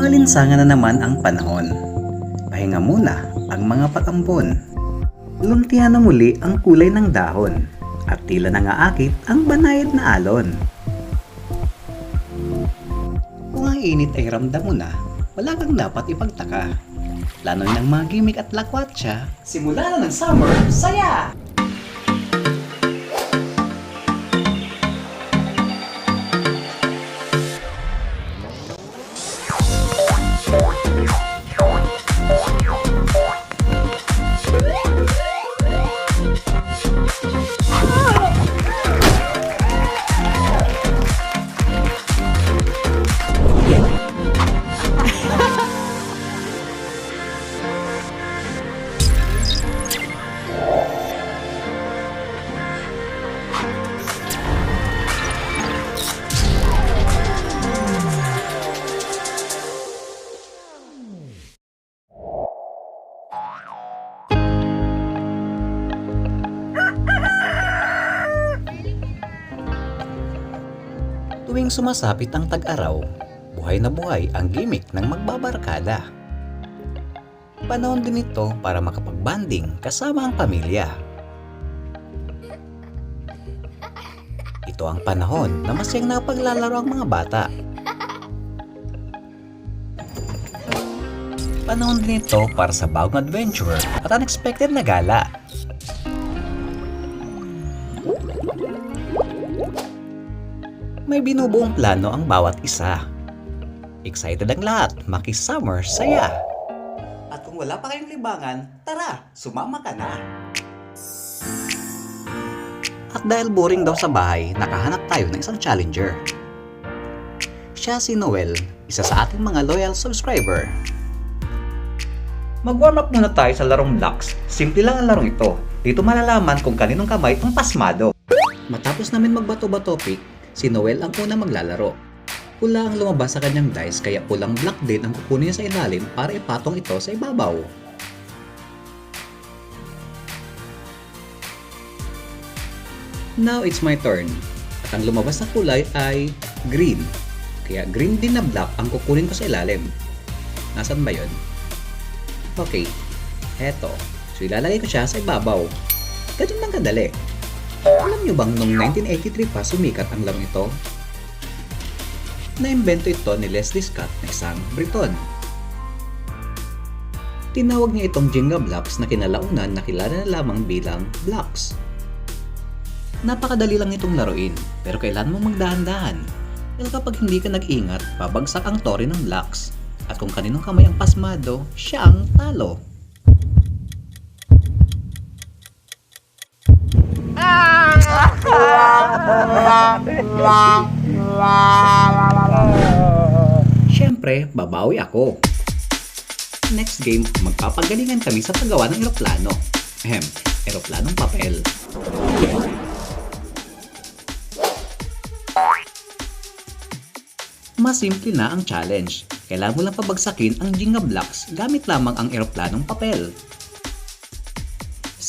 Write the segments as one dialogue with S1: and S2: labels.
S1: Maalinsangan na naman ang panahon. Pahinga muna ang mga pag-ambon. Luntihan na muli ang kulay ng dahon at tila nangaakit ang banayad na alon. Kung ang init ay ramdam mo na, wala kang dapat ipagtaka. Plano ng mga gimmick at lakwatsa, simula na ng summer, saya! Tuwing sumasapit ang tag-araw, buhay na buhay ang gimmick ng magbabarkada. Panahon din ito para makapagbanding kasama ang pamilya. Ito ang panahon na masayang napaglalaro ang mga bata. Panahon din ito para sa bagong adventure at unexpected na gala. May binubuong plano ang bawat isa. Excited ang lahat, makisummer saya. At kung wala pa kayong libangan, tara, sumama ka na. At dahil boring daw sa bahay, nakahanap tayo ng isang challenger. Siya si Noel, isa sa ating mga loyal subscriber. Mag-warm up muna tayo sa larong blocks. Simple lang ang larong ito. Dito malalaman kung kaninong kamay ang pasmado. Matapos namin magbato-bato pick, si Noel ang una maglalaro. Pula ang lumabas sa kanyang dice kaya pulang block din ang kukunin niya sa ilalim para ipatong ito sa ibabaw. Now it's my turn. At ang lumabas na kulay ay green. Kaya green din na block ang kukunin ko sa ilalim. Nasaan ba yun? Okay, eto. So ilalagay ko siya sa ibabaw. Ganyan lang kadali. Alam nyo bang noong 1983 pa sumikat ang larong ito? Naimbento ito ni Leslie Scott na isang Briton. Tinawag niya itong Jenga Blocks na kinalaunan na kilala na lamang bilang blocks. Napakadali lang itong laruin, pero kailan mo magdahan-dahan. Dahil kapag hindi ka nag-ingat, babagsak ang tori ng blocks. At kung kaninong kamay ang pasmado, siya ang talo. Siyempre, babawi ako. Next game, magpapagalingan kami sa paggawa ng eroplano. Ahem, eroplanong papel. Mas simple na ang challenge. Kailangan mo lang pabagsakin ang Jenga blocks gamit lamang ang eroplanong papel.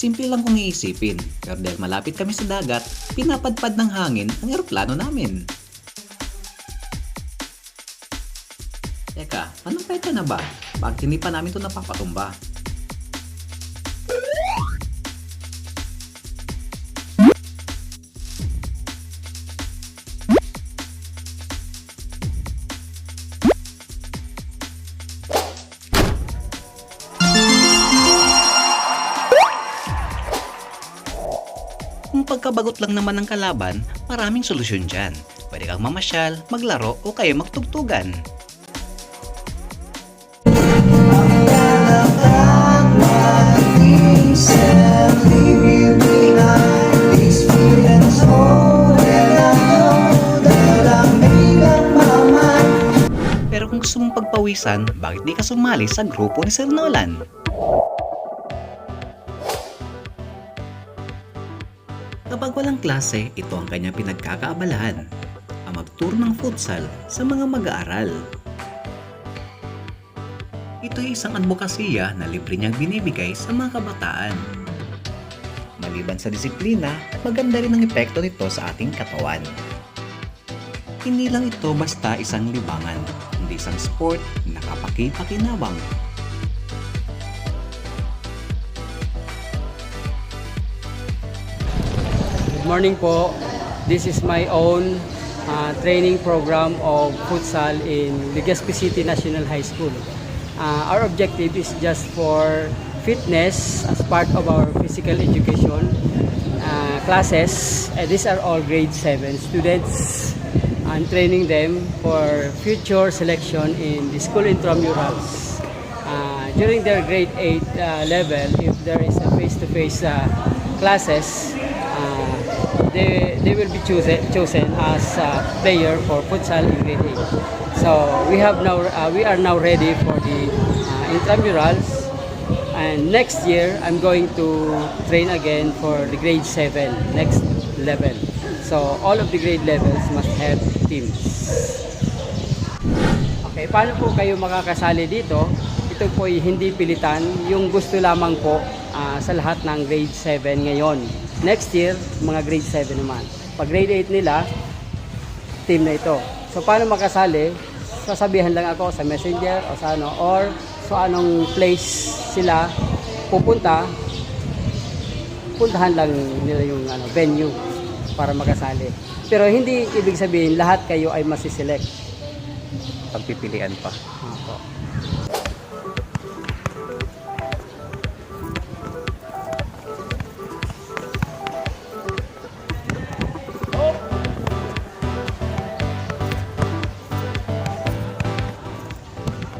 S1: Simple lang kung iisipin, pero dahil malapit kami sa dagat, pinapadpad ng hangin ang eroplano namin. Teka, anong petsa na ba? Bakit hindi pa namin ito napapatumba? Pagkabagot lang naman ng kalaban, maraming solusyon dyan. Pwede kang mamasyal, maglaro o kaya magtugtugan. Pero kung gusto mong pagpawisan, bakit di ka sumali sa grupo ni Sir Nolan? Kapag walang klase, ito ang kanyang pinagkakaabalahan. Ang magturo ng futsal sa mga mag-aaral. Ito ay isang advokasya na libre niyang binibigay sa mga kabataan. Maliban sa disiplina, maganda rin ang epekto nito sa ating katawan. Hindi lang ito basta isang libangan, kundi isang sport na kapaki-pakinabang.
S2: Morning po. This is my own uh, training program of futsal in Legazpi City National High School. Uh, our objective is just for fitness as part of our physical education uh, classes. Uh, these are all grade 7 students. I'm training them for future selection in the school intramurals. Uh, during their grade 8 uh, level, if there is a face-to-face uh, classes, they, they will be chosen, chosen as a player for futsal in grade 8. So we have now uh, we are now ready for the uh, intramurals and next year I'm going to train again for the grade 7 next level. So all of the grade levels must have teams. Okay, paano po kayo makakasali dito? Ito po ay hindi pilitan, yung gusto lamang po ah, sa lahat ng grade 7 ngayon. Next year, mga grade 7 naman. Pag grade 8 nila, team na ito. So paano makasali? Sasabihan lang ako sa messenger o sa ano or sa anong place sila pupunta puntahan lang nila yung ano, venue para makasali. Pero hindi ibig sabihin lahat kayo ay masiselect.
S1: Pagpipilian pa.
S2: Opo.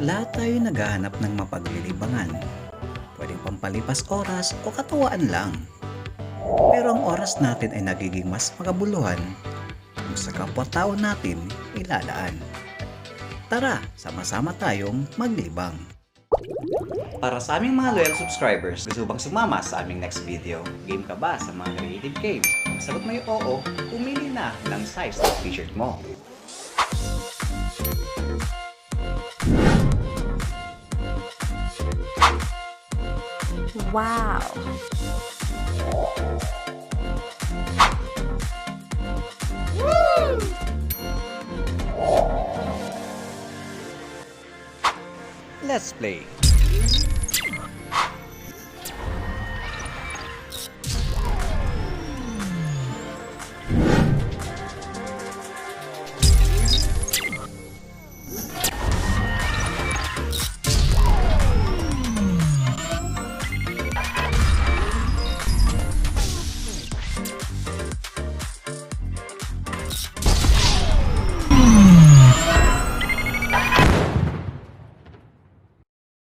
S1: Lahat tayo naghahanap ng mapaglilibangan. Pwedeng pampalipas oras o katuwaan lang. Pero ang oras natin ay nagiging mas magabuluhan kung sa kapwa-tao natin ilalaan. Tara, sama-sama tayong maglibang. Para sa aming mga loyal subscribers, gusto bang sumama sa aming next video? Game ka ba sa mga creative games? Sagot mo yung oo, pumili na ng size ng t-shirt mo.
S3: Wow.
S1: Let's play!